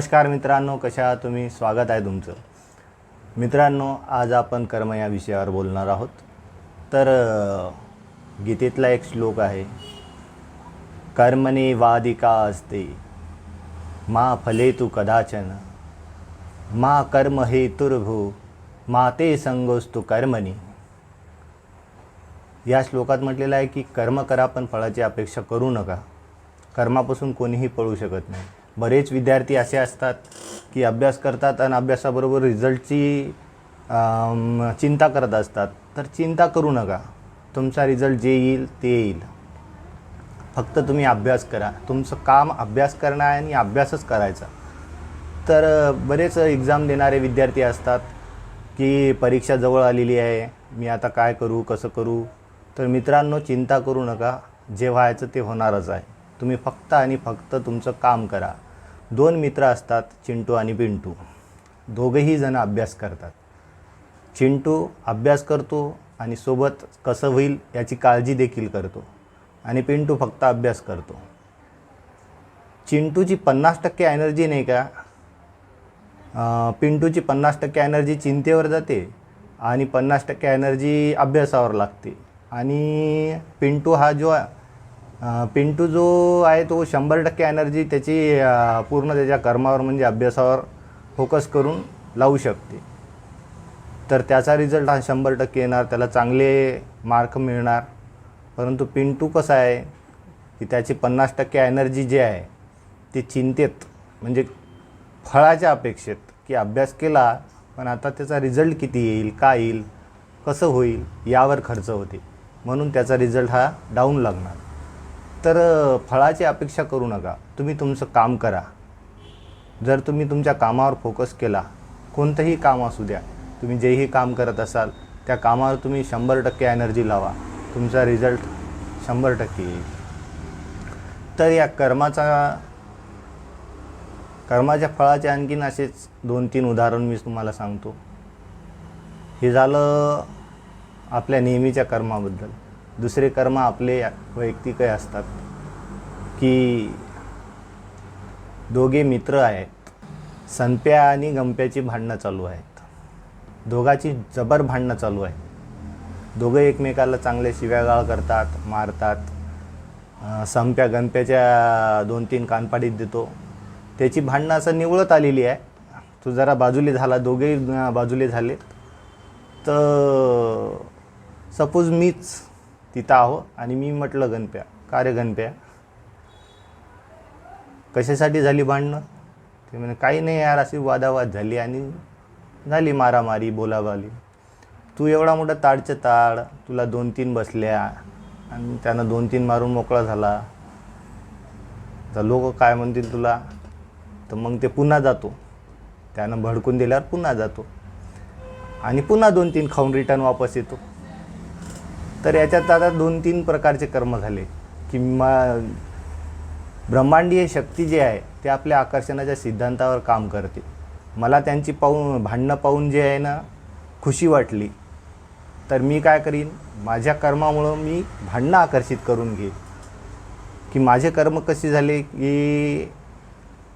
नमस्कार मित्रांनो कशा तुम्ही? स्वागत आहे तुमचं. मित्रांनो आज आपण कर्म या विषयावर बोलणार आहोत. तर गीतेतला एक श्लोक आहे कर्मने वादिका असते मा फले तू कदाचन मा कर्म हे तुर्भू मा ते संगोस्तु कर्मणी. या श्लोकात म्हटलेलं आहे की कर्म करा पण फळाची अपेक्षा करू नका. कर्मापासून कोणीही पळू शकत नाही. बरेच विद्यार्थी असे असतात की अभ्यास करतात आणि अभ्यासाबरोबर रिझल्टची चिंता करत असतात. तर चिंता करू नका. तुमचा रिझल्ट जे येईल ते येईल. फक्त तुम्ही अभ्यास करा. तुमचं काम अभ्यास करणं आहे आणि अभ्यासच करायचा. तर बरेच एक्झाम देणारे विद्यार्थी असतात की परीक्षा जवळ आलेली आहे. मी आता काय करू कसं करू? तर मित्रांनो चिंता करू नका. जे व्हायचं ते होणारच आहे. तुम्ही फक्त आणि फक्त तुमचं काम करा. दोन मित्र असतात चिंटू आणि पिंटू दोघंही जण अभ्यास करतात. चिंटू अभ्यास करतो आणि सोबत कसं होईल याची काळजी देखील करतो. आणि पिंटू फक्त अभ्यास करतो. चिंटूची पन्नास टक्के एनर्जी नाही का? पिंटूची पन्नास टक्के एनर्जी चिंतेवर जाते आणि पन्नास टक्के एनर्जी अभ्यासावर लागते. आणि पिंटू हा जो पिंटू जो आहे तो शंभर टक्के एनर्जी त्याची पूर्ण त्याच्या कर्मावर म्हणजे अभ्यासावर फोकस करून लावू शकते. तर त्याचा रिझल्ट हा शंभर टक्के येणार त्याला चांगले मार्क मिळणार. परंतु पिंटू कसा आहे की त्याची पन्नास टक्के एनर्जी जी आहे ती चिंतेत म्हणजे फळाच्या अपेक्षेत की अभ्यास केला पण आता त्याचा रिझल्ट किती येईल काय येईल कसं होईल यावर खर्च होते. म्हणून त्याचा रिझल्ट हा डाऊन लागणार. तर फळाची अपेक्षा करू नका. तुम्ही तुमचं काम करा. जर तुम्ही तुमच्या कामावर फोकस केला कोणतंही काम असू द्या तुम्ही जेही काम करत असाल त्या कामावर तुम्ही शंभर टक्के एनर्जी लावा. तुमचा रिझल्ट शंभर टक्के येईल. तर या कर्माचा कर्माच्या फळाचे आणखीन असेच दोन तीन उदाहरण मी तुम्हाला सांगतो. हे झालं आपल्या नेहमीच्या कर्माबद्दल. दुसरे कर्म आपले वैयक्तिकही असतात. की दोघे मित्र आहेत. संप्या आणि गंप्याची भांडणं चालू आहेत. दोघाची जबर भांडणं चालू आहे दोघं एकमेकाला चांगले शिव्यागाळ करतात मारतात. संप्या गंप्याच्या दोन तीन कानपाडीत देतो. त्याची भांडणं असं निवळत आलेली आहे. तो जरा बाजूले झाला दोघेही बाजूले झाले तर सपोज मीच तिथं आहो आणि मी म्हटलं गणप्या का रे गणप्या? कशासाठी झाली भांडणं? ते म्हणे काही नाही यार अशी वादावाद झाली आणि झाली मारामारी बोलाबाली. तू एवढा मोठा ताडचं ताड तुला दोन तीन बसल्या आणि त्यानं दोन तीन मारून मोकळा झाला. तर लोक काय म्हणतील तुला? तर मग ते पुन्हा जातो. त्यानं भडकून दिल्यावर पुन्हा जातो. आणि पुन्हा दोन तीन खाऊन रिटर्न वापस येतो. तर याच्यात आता दोन तीन प्रकारचे कर्म झाले की ब्रह्मांडीय शक्ती जी आहे ते आपल्या आकर्षणाच्या सिद्धांतावर काम करते. मला त्यांची पाहून भांडणं पाहून जे आहे ना खुशी वाटली. तर मी काय करीन? माझ्या कर्मामुळं मी भांडणं आकर्षित करून घेईन. की माझे कर्म कसे झाले की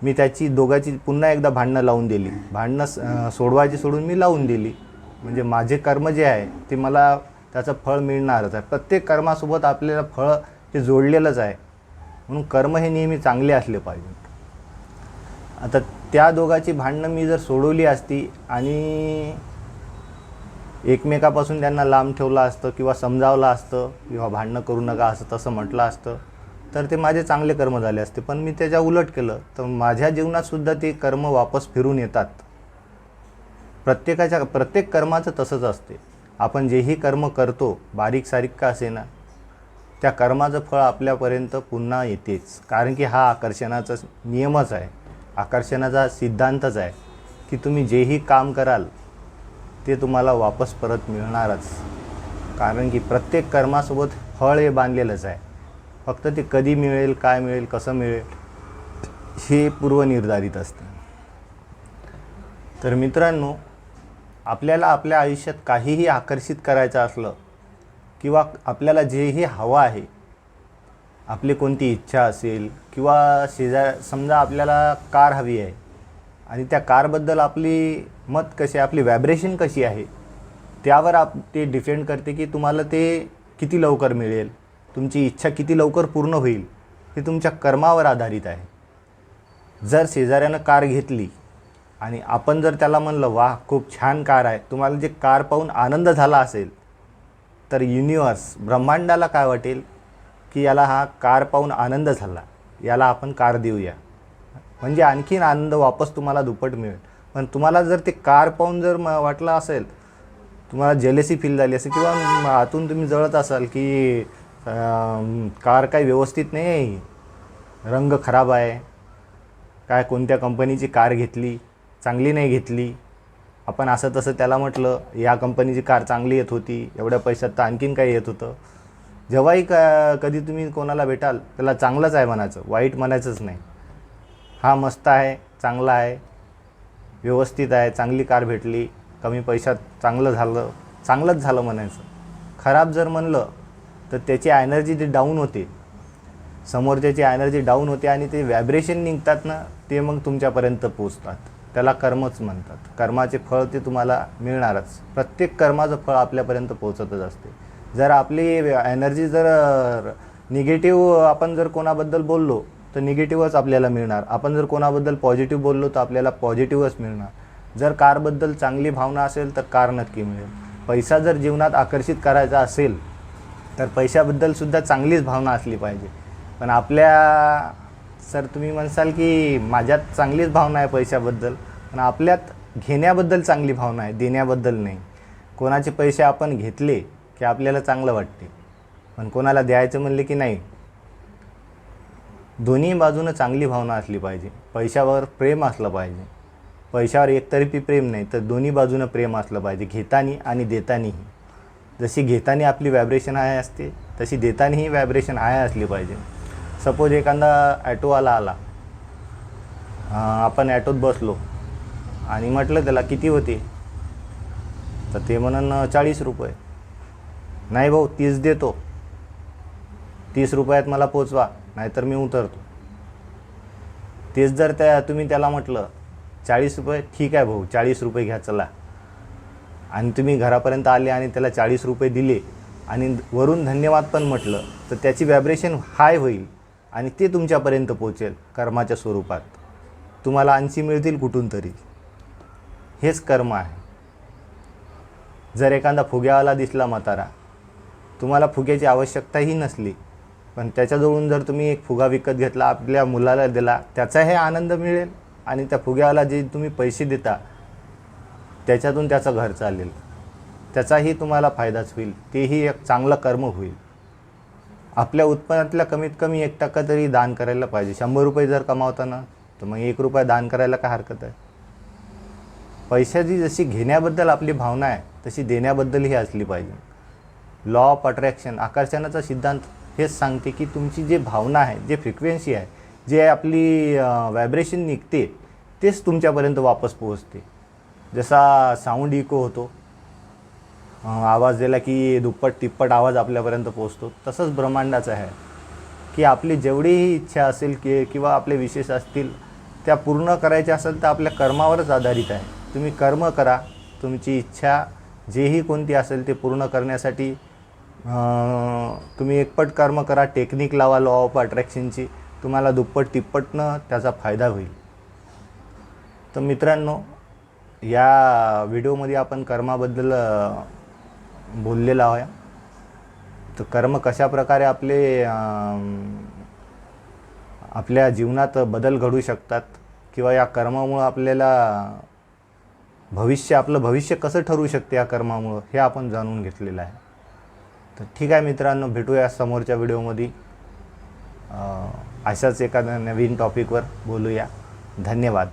मी त्याची दोघाची पुन्हा एकदा भांडणं लावून दिली. भांडणं सोडवायची सोडून मी लावून दिली. म्हणजे माझे कर्म जे आहे ते मला त्याचं फळ मिळणारच आहे. प्रत्येक कर्मासोबत आपल्याला फळ हे जोडलेलंच आहे. म्हणून कर्म हे नेहमी चांगले असले पाहिजे. आता त्या दोघाची भांडणं मी जर सोडवली असती आणि एकमेकापासून त्यांना लांब ठेवलं असतं किंवा समजावलं असतं किंवा भांडणं करू नका असं तसं म्हटलं असतं तर ते माझे चांगले कर्म झाले असते. पण मी त्याच्या उलट केलं तर माझ्या जीवनातसुद्धा ते कर्म वापस फिरून येतात. प्रत्येकाच्या प्रत्येक कर्माचं तसंच असते. आपण जेही कर्म करतो बारीक सारीक का असे ना त्या कर्माचं फळ आपल्यापर्यंत पुन्हा येतेच. कारण की हा आकर्षणाचा नियमच आहे. आकर्षणाचा सिद्धांतच आहे की तुम्ही जेही काम कराल ते तुम्हाला वापस परत मिळणारच. कारण की प्रत्येक कर्मासोबत फळ हे बांधलेलंच आहे. फक्त ते कधी मिळेल काय मिळेल कसं मिळेल हे पूर्वनिर्धारित असतं. तर मित्रांनो आपल्याला आपल्या आयुष्यात काहीही आकर्षित करायचं असलं किंवा आपल्याला जेही हवं आहे आपली कोणती इच्छा असेल किंवा शेजार समजा आपल्याला कार हवी आहे आणि त्या कारबद्दल आपली मत कशी आहे आपली व्हायब्रेशन कशी आहे त्यावर आप ते डिपेंड करते की तुम्हाला ते किती लवकर मिळेल तुमची इच्छा किती लवकर पूर्ण होईल हे तुमच्या कर्मावर आधारित आहे. जर शेजाऱ्यानं कार घेतली आणि आपण जर त्याला म्हणलं वा खूप छान कार आहे. तुम्हाला जे कार पाहून आनंद झाला असेल तर युनिवर्स ब्रह्मांडाला काय वाटेल की याला हा कार पाहून आनंद झाला. याला आपण कार देऊया. म्हणजे आणखीन आनंद वापस तुम्हाला दुप्पट मिळेल. पण तुम्हाला जर ते कार पाहून जर म वाटलं असेल तुम्हाला जेलेसी फील झाली असेल किंवा आतून तुम्ही जळत असाल की कार काही व्यवस्थित नाही आहे रंग खराब आहे काय कोणत्या कंपनीची कार घेतली चांगली नाही घेतली. आपण असं तसं त्याला म्हटलं या कंपनीची कार चांगली येत होती एवढ्या पैशात तर आणखीन काही येत होतं. जेव्हाही का कधी तुम्ही कोणाला भेटाल त्याला चांगलंच आहे म्हणायचं वाईट म्हणायचंच नाही. हा मस्त आहे चांगला आहे व्यवस्थित आहे चांगली कार भेटली कमी पैशात चांगलं झालं चांगलंच झालं म्हणायचं. खराब जर म्हणलं तर त्याची एनर्जी ती डाऊन होते. समोरच्याची एनर्जी डाऊन होते आणि ते व्हायब्रेशन निघतात ना ते मग तुमच्यापर्यंत पोचतात त्याला कर्मच म्हणतात. कर्माचे फळ ते तुम्हाला मिळणारच. प्रत्येक कर्माचं फळ आपल्यापर्यंत पोहोचतच असते. जर आपली एनर्जी जर निगेटिव्ह आपण जर कोणाबद्दल बोललो तर निगेटिव्हच आपल्याला मिळणार. आपण जर कोणाबद्दल पॉझिटिव्ह बोललो तर आपल्याला पॉझिटिव्हच मिळणार. जर कारबद्दल चांगली भावना असेल तर कार नक्की मिळेल. पैसा जर जीवनात आकर्षित करायचा असेल तर पैशाबद्दलसुद्धा चांगलीच भावना असली पाहिजे. पण आपल्या सर तुम्ही म्हणसाल की माझ्यात चांगलीच भावना आहे पैशाबद्दल पण आपल्यात घेण्याबद्दल चांगली भावना आहे देण्याबद्दल नाही. कोणाचे पैसे आपण घेतले की आपल्याला चांगलं वाटते पण कोणाला द्यायचं म्हणले की नाही? दोन्ही बाजूनं चांगली भावना असली पाहिजे. पैशावर प्रेम असलं पाहिजे. पैशावर एकतर्फी प्रेम नाही तर दोन्ही बाजूनं प्रेम असलं पाहिजे घेतानी आणि देतानीही. जशी घेतानी आपली व्हायब्रेशन हाय असते तशी देतानीही व्हायब्रेशन हाय असली पाहिजे. सपोज एखादा ॲटोवाला आला आपण ॲटोत बसलो. आणि म्हटलं त्याला किती होते? तर ते म्हणून चाळीस रुपये. नाही भाऊ तीस देतो. तीस रुपयात मला पोचवा नाहीतर मी उतरतो. तेच जर त्या तुम्ही त्याला म्हटलं चाळीस रुपये ठीक आहे भाऊ चाळीस रुपये घ्या चला. आणि तुम्ही घरापर्यंत आले आणि त्याला चाळीस रुपये दिले आणि वरून धन्यवाद पण म्हटलं तर त्याची व्हायब्रेशन हाय होईल. आणि ते तुमच्यापर्यंत पोचेल कर्माच्या स्वरूपात. तुम्हाला आणखी मिळतील कुठून तरी. हेच कर्म आहे. जर एखादा फुग्यावाला दिसला म्हातारा तुम्हाला फुग्याची आवश्यकताही नसली पण त्याच्याजवळून जर तुम्ही एक फुगा विकत घेतला आपल्या मुलाला दिला त्याचाही आनंद मिळेल आणि त्या फुग्यावाला जे तुम्ही पैसे देता त्याच्यातून त्याचं घर चालेल. त्याचाही तुम्हाला फायदाच होईल. तेही एक चांगलं कर्म होईल. आपल्या उत्पन्नातल्या कमीत कमी एक टक्का तरी दान करायला पाहिजे. शंभर रुपये जर कमावताना तर मग एक रुपया दान करायला काय हरकत आहे? पैशाची जशी घेण्याबद्दल आपली भावना आहे तशी देण्याबद्दलही असली पाहिजे. लॉ ऑफ अट्रॅक्शन आकर्षणाचा सिद्धांत हेच सांगते की तुमची जी भावना आहे जे फ्रिक्वेन्सी आहे जे आपली व्हायब्रेशन निघते तेच तुमच्यापर्यंत वापस पोहोचते. जसा साऊंड इको होतो आवाज दिला की दुप्पट तिप्पट आवाज आपल्यापर्यंत पोचतो तसंच ब्रह्मांडाचं आहे की आपली जेवढीही इच्छा असेल की किंवा आपले विशेष असतील त्या पूर्ण करायच्या असेल तर आपल्या कर्मावरच आधारित आहे. तुम्ही कर्म करा तुमची इच्छा जेही कोणती असेल ते पूर्ण करण्यासाठी तुम्ही एकपट कर्म करा टेक्निक लावा लॉ ऑफ अट्रॅक्शनची तुम्हाला दुप्पट तिप्पटनं त्याचा फायदा होईल. तर मित्रांनो या व्हिडिओमध्ये आपण कर्माबद्दल भुललेला बोललेलो आहे तर कर्म कशा प्रकारे आपले आपल्या जीवनात बदल घडू शकतात किंवा या कर्मामुळं आपल्याला भविष्य आपलं भविष्य कसं ठरू शकते या कर्मामुळं हे आपण जाणून घेतलेलं आहे. तर ठीक आहे मित्रांनो भेटूया समोरच्या व्हिडिओमध्ये. अशाच एखाद्या नवीन टॉपिकवर बोलूया. धन्यवाद.